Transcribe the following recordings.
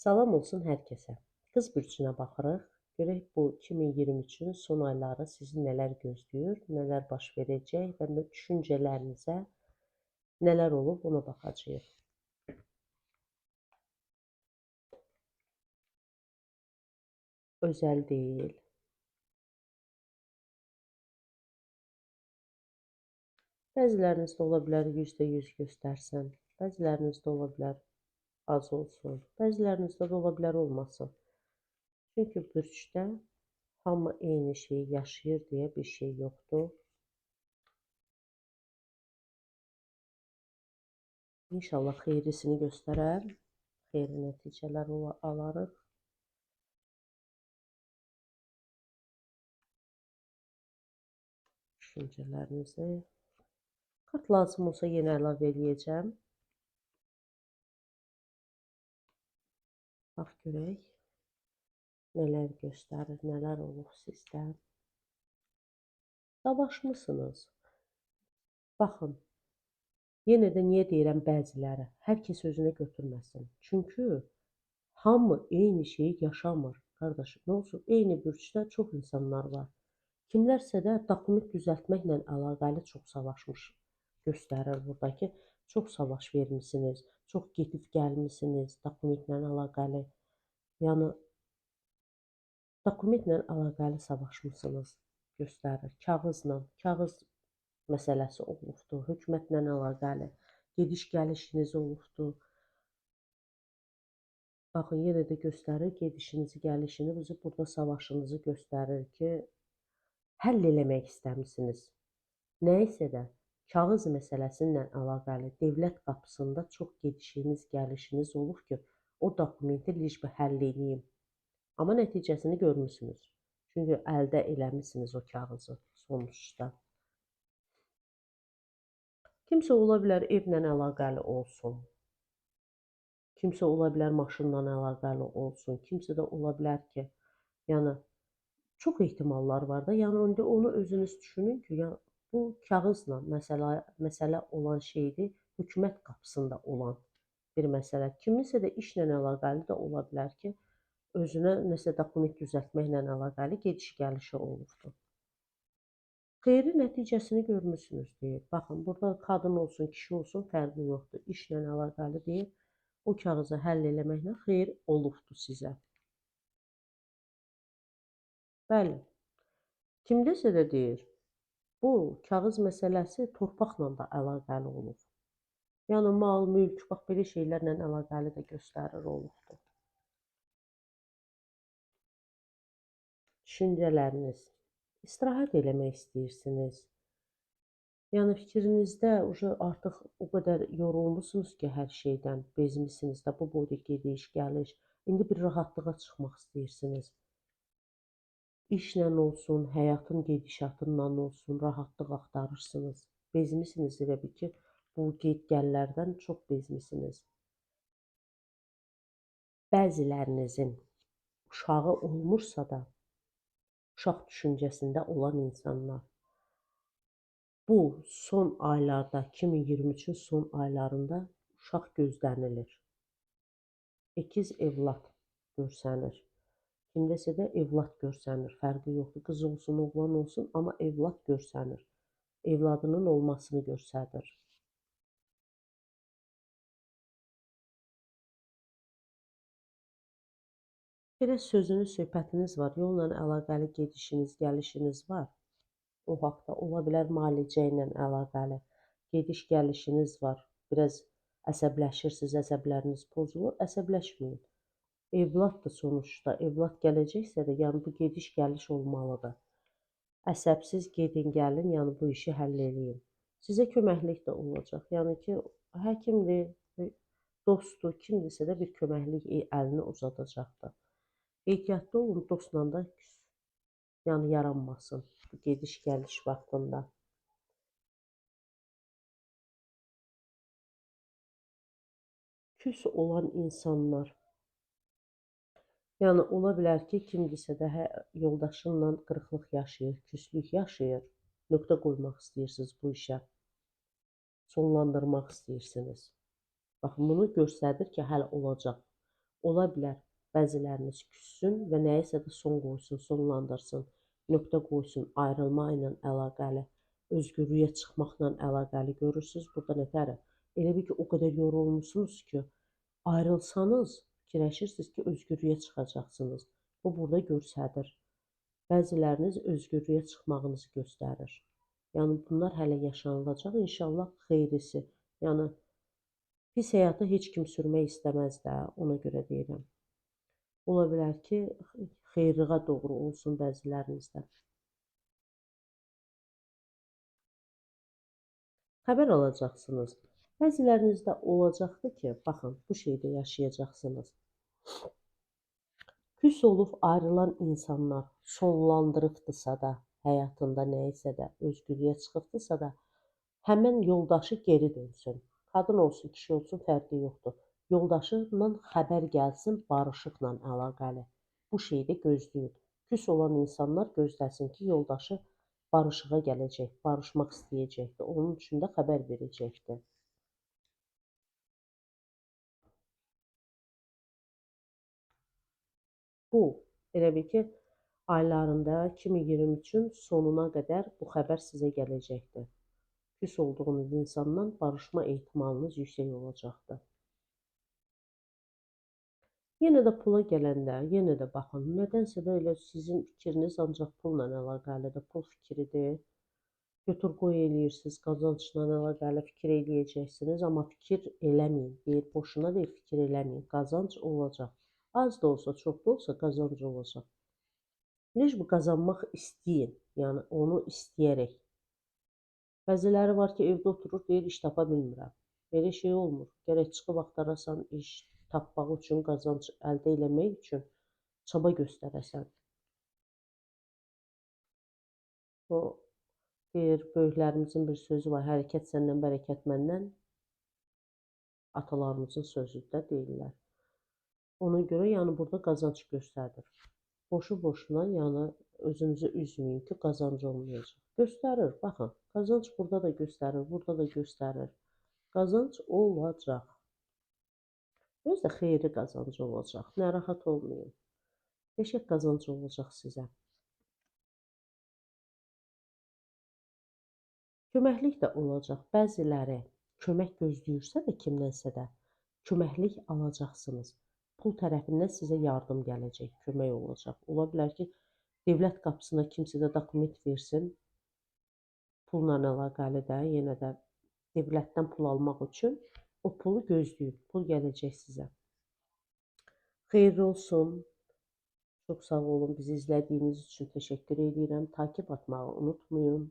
Salam olsun hər kəsə. Qız bürcünə baxırıq. Görək bu 2023-ün son ayları sizi nələr gözləyir, nələr baş verəcək və düşüncələrinizə nələr olub ona baxacağıq. Özəl deyil. Bəzilərinizdə ola bilər %100 göstərsin, bəzilərinizdə ola bilər az olsun, bəzilərinizdə də ola bilər olmasın. Çünki bürcdə hamı eyni şeyi yaşayır deyə bir şey yoxdur. İnşallah xeyirlisini göstərər, xeyirli nəticələr alarıq. Düşüncələrinizi. Kart lazım olsa yenə əlavə eləyəcəm. Bax görək. Nələr göstərir, nələr olub sizdə. Savaşmısınız. Baxın. Yenə də niyə deyirəm bəziləri? Hər kəs özünə götürməsin. Çünki hamı eyni şeyi yaşamır. Qardaş, nə olsun? Eyni bürcdə çox insanlar var. Kimlərsə də dokument düzəltməklə əlaqəli çox savaşmış göstərir burada ki, çox savaş vermisiniz, çox gedib gəlmisiniz dokumentlə əlaqəli. Yəni dokumentlə əlaqəli savaşmısınız göstərir. Kağızla, kağız məsələsi olubdur, hökumətlə əlaqəli, gediş-gəlişiniz olubdur. Baxın, yenə də göstərir gedişinizi, gəlişinizi, burada savaşınızı göstərir ki, həll eləmək istəmisiniz. Nəyisə də kağız məsələsi ilə əlaqəli dövlət qapısında çox gedişiniz, gəlişiniz olub ki, o dokumenti licbə həll eləyim. Amma nəticəsini görmüsünüz. Çünki əldə eləmisiniz o kağızı sonuçda. Kimsə ola bilər evlə əlaqəli olsun. Kimsə ola bilər maşınla əlaqəli olsun. Kimsə də ola bilər ki, yəni çox ehtimallar var da. Yəni indi onu özünüz düşünün ki, yəni bu kağızla məsələ məsələ olan şeydir, hökumət qapısında olan bir məsələ. Kiminsə də işlə əlaqəli də ola bilər ki, özünə nəsə dokument düzəltməklə əlaqəli gediş-gəlişi olubdur. Xeyri nəticəsini görmüsünüz deyir. Baxın, burada qadın olsun, kişi olsun fərqi yoxdur. İşlə əlaqəli deyir. O kağızı həll eləməklə xeyir olubdur sizə. Bəli. Kimdəsə də deyir, bu kağız məsələsi torpaqla da əlaqəli olub. Yəni mal, mülk, bax belə şeylərlə əlaqəli də göstərir olubdur. Düşüncələriniz. İstirahət eləmək istəyirsiniz. Yəni fikrinizdə uje artıq o qədər yorulmusunuz ki, hər şeydən, bezmisiniz də bu boyda gediş, gəliş. İndi bir rahatlığa çıxmaq istəyirsiniz. İşlə olsun, həyatın gedişatından olsun, rahatlıq axtarırsınız. Bezmisiniz elə bil ki, bu get-gəllərdən çox bezmisiniz. Bəzilərinizin uşağı olmursa da, uşaq düşüncəsində olan insanlar bu son aylarda 2023-ün son aylarında uşaq gözlənilir. Ekiz evlad görsənir. Kimdəsə də evlad görsənir. Fərqi yoxdur. Qız olsun, oğlan olsun, amma evlad görsənir. Evladının olmasını göstərir. Belə sözünüz, söhbətiniz var, yolla əlaqəli gedişiniz, gəlişiniz var. O haqda ola bilər müalicə ilə əlaqəli gediş-gəlişiniz var. Biraz əsəbləşirsiniz, əsəbləriniz pozulur, əsəbləşməyin. Evladdır sonuçda, evlad gələcəksə də, yəni bu gediş-gəliş olmalıdır. Əsəbsiz gedin, gəlin, yəni bu işi həll eləyin. Sizə köməklik də olacaq. Yəni ki, həkimdir, dostdur, kimdirsə də bir köməklik e- əlini uzadacaqdır. Ehtiyatlı olun, dostla da yəni yaranmasın bu gediş-gəliş vaxtında. Küs olan insanlar. Yəni ola bilər ki, kimdirsə də hə, yoldaşınla qırıqlıq yaşayır, küslük yaşayır. Nöqtə qoymaq istəyirsiniz bu işə. Sonlandırmaq istəyirsiniz. Baxın, bunu göstərir ki, hələ olacaq. Ola bilər bəziləriniz küssün və nəyəsə də son qoysun, sonlandırsın, nöqtə qoysun ayrılma ilə əlaqəli, özgürlüyə çıxmaqla əlaqəli görürsüz burada nətərə? Elə bil ki, o qədər yorulmusunuz ki, ayrılsanız fikirləşirsiniz ki, özgürlüyə çıxacaqsınız. Bu burada göstərir. Bəziləriniz özgürlüyə çıxmağınızı göstərir. Yəni bunlar hələ yaşanılacaq inşallah xeyrisi. Yəni pis həyatı heç kim sürmək istəməz də, ona görə deyirəm. Ola bilər ki, xeyirliğa doğru olsun bəzilərinizdə. Xəbər alacaqsınız. Bəzilərinizdə olacaqdır ki, baxın, bu şeydə yaşayacaqsınız. Küs olub ayrılan insanlar sonlandırıbdısa da, həyatında nəyisə də, özgürlüyə çıxıbdısa da, həmin yoldaşı geri dönsün. Qadın olsun, kişi olsun, fərqi yoxdur. Yoldaşından xəbər gəlsin barışıqla əlaqəli. Bu şeydə gözləyin. Küs olan insanlar gözləsin ki, yoldaşı barışığa gələcək, barışmaq istəyəcəkdir. Onun üçün də xəbər verəcəkdir. Bu, elə bil ki, aylarında 2023-ün sonuna qədər bu xəbər sizə gələcəkdir. Küs olduğunuz insandan barışma ehtimalınız yüksək olacaqdır. Yenə də pula gələndə, yenə də baxın, nədənsə də elə sizin fikriniz ancaq pulla əlaqəlidir, pul fikridir. Götür qoy eləyirsiniz, qazancla əlaqəli fikir eləyəcəksiniz, amma fikir eləməyin. Deyir, boşuna deyir, fikir eləməyin. Qazanc olacaq. Az da olsa, çox da olsa qazanc olacaq. Lec bu qazanmaq istəyin, yəni onu istəyərək. Bəziləri var ki, evdə oturur, deyir, iş tapa bilmirəm. Belə şey olmur. Gərək çıxıb axtarasan iş tapmaq üçün, qazanc əldə eləmək üçün çaba göstərəsən. O deyir, böyüklərimizin bir sözü var, hərəkət səndən, bərəkət məndən. Atalarımızın sözüdür də deyirlər. Ona görə yəni burada qazanc göstərir. Boşu-boşuna yəni özünüzü üzməyin ki, qazanc olmayacaq. Göstərir, baxın. Qazanc burada da göstərir, burada da göstərir. Qazanc olacaq. Özü də xeyirli qazanc olacaq. Narahat olmayın. Qəşəng qazanc olacaq sizə. Köməklik də olacaq. Bəziləri kömək gözləyirsə də kimdənsə də köməklik alacaqsınız pul tərəfindən sizə yardım gələcək, kömək olacaq. Ola bilər ki, dövlət qapısına kimsə də dokument versin, pulla əlaqəli də, yenə də dövlətdən pul almaq üçün o pulu gözləyin, pul gələcək sizə. Xeyirli olsun. Çox sağ olun. Bizi izlədiyiniz üçün təşəkkür edirəm. Takib atmağı unutmayın.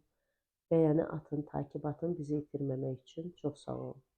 Bəyəni atın, takib atın bizi itirməmək üçün. Çox sağ olun.